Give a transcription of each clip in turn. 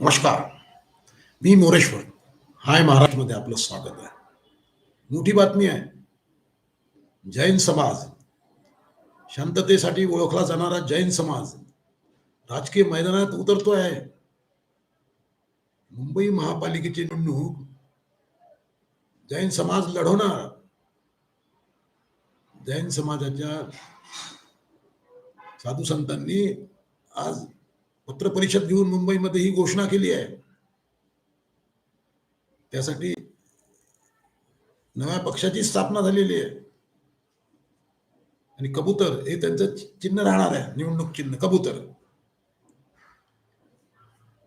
नमस्कार. मी मोरेश्वर. हाय महाराष्ट्रमध्ये आपलं स्वागत आहे. मोठी बातमी आहे. जैन समाज. शांततेसाठी ओळखला जाणारा जैन समाज राजकीय मैदानात उतरतो आहे. मुंबई महापालिकेची निवडणूक. जैन समाज लढवणार. जैन समाजाच्या साधू संतांनी आज पत्रपरिषद घेऊन मुंबईमध्ये ही घोषणा केली आहे. त्यासाठी नव्या पक्षाची स्थापना झालेली आहे. आणि कबूतर हे त्यांचं चिन्ह राहणार आहे निवडणूक चिन्ह कबूतर.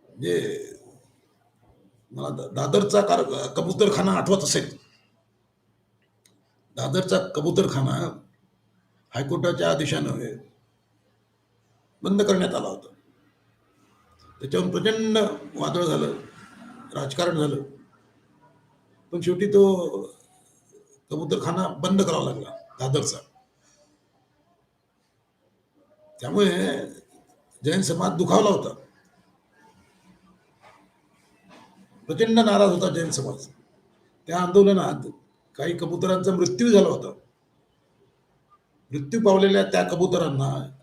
म्हणजे मला दादरचा कार कबूतरखाना आठवत असेल. दादरचा कबूतरखाना हायकोर्टाच्या आदेशानं बंद करण्यात आला होता. त्याच्यावर प्रचंड वादळ झालं राजकारण झालं. पण शेवटी तो कबूतरखाना बंद करावा लागला दादरचा. त्यामुळे जैन समाज दुखावला होता. प्रचंड नाराज होता जैन समाज. त्या आंदोलनात काही कबुतरांचा मृत्यू झाला होता. मृत्यू पावलेल्या त्या कबुतरांना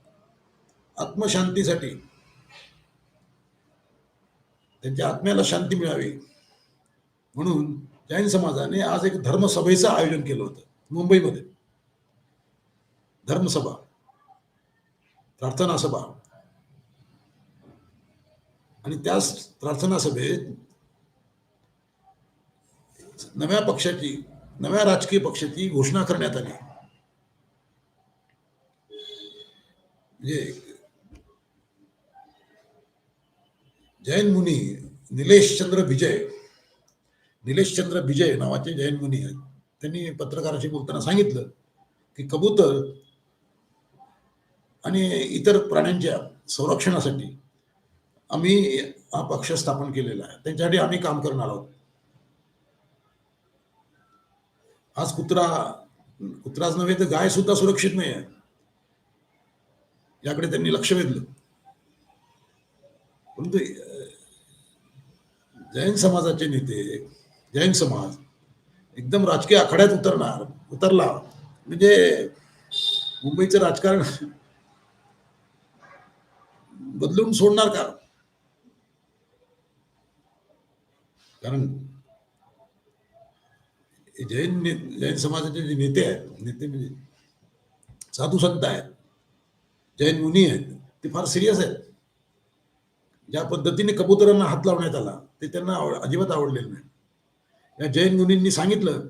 आत्मशांतीसाठी त्यांच्या आत्म्याला शांती मिळावी. म्हणून जैन समाजाने आज एक धर्मसभेचं आयोजन केलं होतं मुंबईमध्ये. धर्मसभा प्रार्थना सभा. आणि त्याच प्रार्थना सभेत नव्या पक्षाची नव्या राजकीय पक्षाची घोषणा करण्यात आली. म्हणजे जैन मुनी निलेश चंद्र विजय. निलेश चंद्र विजय नावाचे जैन मुनी आहेत. त्यांनी पत्रकाराशी बोलताना सांगितलं की कबूतर आणि इतर प्राण्यांच्या संरक्षणासाठी आम्ही हा पक्ष स्थापन केलेला आहे. त्यांच्यासाठी आम्ही काम करणार आहोत. आज कुत्रा कुत्राच नव्हे तर गाय सुद्धा सुरक्षित नाही आहे. याकडे त्यांनी लक्ष वेधलं. परंतु जैन समाजाचे नेते, जैन समाज, एकदम राजकीय आखाड्यात उतरणार, उतरला. म्हणजे मुंबईचं राजकारण बदलून सोडणार का? कारण हे जैन ने- जैन समाजाचे जे नेते आहेत संत जैन मुनी आहेत, ते फार सिरियस आहेत. ज्या पद्धतीने कबुतरांना हात लावण्यात आला ते त्यांना आवड अजिबात आवडलेलं नाही. या जैन मुनींनी सांगितलं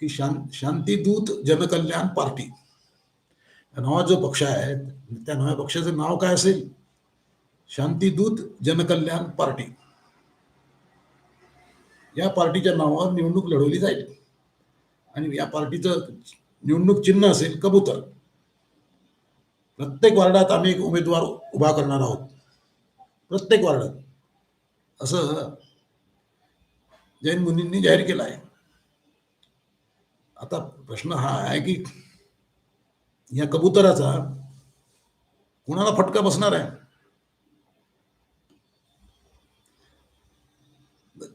की शां शांतीदूत जनकल्याण पार्टी. या नावात जो पक्ष आहे त्या नव्या पक्षाचं नाव काय असेल? शांतीदूत जनकल्याण पार्टी. या पार्टीच्या नावावर निवडणूक लढवली जाईल. आणि या पार्टीचं निवडणूक चिन्ह असेल कबूतर. प्रत्येक वार्डात आम्ही एक उमेदवार उभा करणार आहोत. प्रत्येक वार्डात. असं जैन मुनींनी जाहीर केलं आहे आता प्रश्न हा आहे की या कबुतराचा कुणाला फटका बसणार आहे?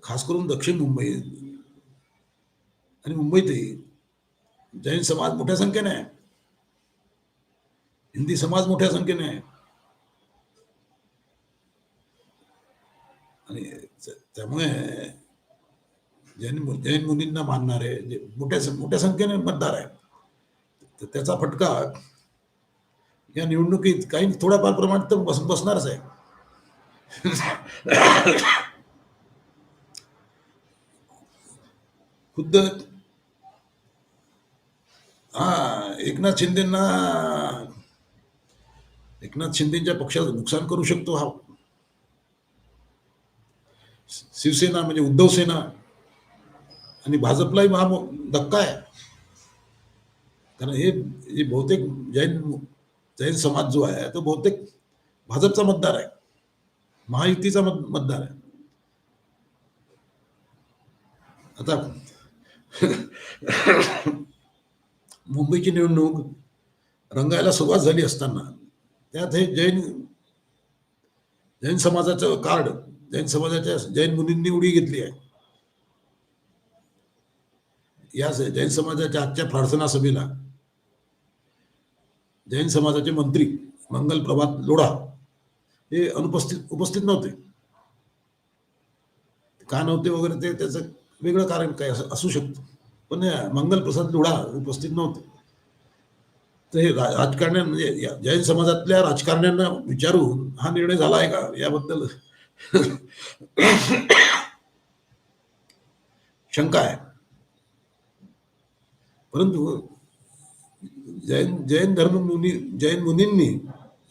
खास करून दक्षिण मुंबई आणि मुंबईतही जैन समाज मोठ्या संख्येने आहे. हिंदी समाज मोठ्या संख्येने आहे. आणि त्यामुळे जैन जैन मुलींना मानणारे जे मोठ्या मोठ्या संख्येने मतदार आहे तर त्याचा फटका या निवडणुकीत काही थोड्याफार प्रमाणात तर बस बसणारच आहे. खुद्द हा एकनाथ शिंदेना एकनाथ शिंदेच्या पक्षाचं नुकसान करू शकतो हा शिवसेना म्हणजे उद्धव सेना आणि भाजपलाही महा धक्का आहे. कारण हे बहुतेक जैन जैन समाज जो आहे तो बहुतेक भाजपचा मतदार आहे. महायुतीचा मतदार आहे. आता मुंबईची निवडणूक रंगायला सुरुवात झाली असताना त्यात हे जैन जैन समाजाचं कार्ड जैन समाजाच्या जैन मुनींनी उडी घेतली आहे. या जैन समाजाच्या आजच्या प्रार्थना सभेला जैन समाजाचे मंत्री मंगल प्रभात लोढा हे अनुपस्थित उपस्थित नव्हते. का नव्हते वगैरे ते त्याचं वेगळं कारण काय असू शकतं. पण मंगल प्रसाद लोढा उपस्थित नव्हते. तर हे राजकारण्या म्हणजे जैन समाजातल्या राजकारण्यांना विचारून हा निर्णय झाला आहे का? याबद्दल शंका आहे. परंतु जैन जैन धर्म मुनी जैन मुनींनी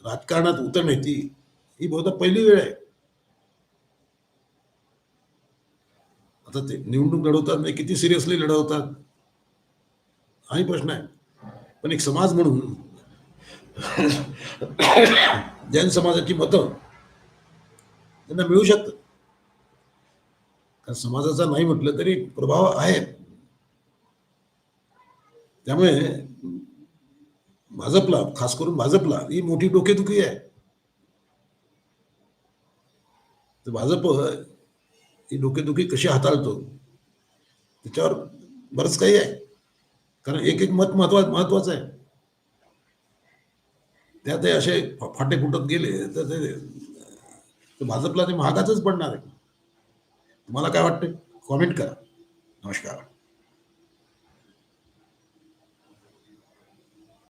राजकारणात उतरण्याची ही बहुधा पहिली वेळ आहे. आता ते निवडणूक लढवतात नाही किती सिरियसली लढवतात? हाही प्रश्न आहे. पण एक समाज म्हणून जैन समाजाची मतं त्यांना मिळू शकतं. कारण समाजाचा नाही म्हटलं तरी प्रभाव आहे. त्यामुळे भाजपला खास करून भाजपला ही मोठी डोकेदुखी आहे. तर भाजप ही डोकेदुखी कशी हाताळतो त्याच्यावर बरंच काही आहे. कारण एक एक मत महत्वा महत्वाचं आहे. त्यात असे फाटे फुटत गेले तर ते तर भाजपला ते महागाचंच पडणार आहे. तुम्हाला काय वाटतं कॉमेंट करा. नमस्कार.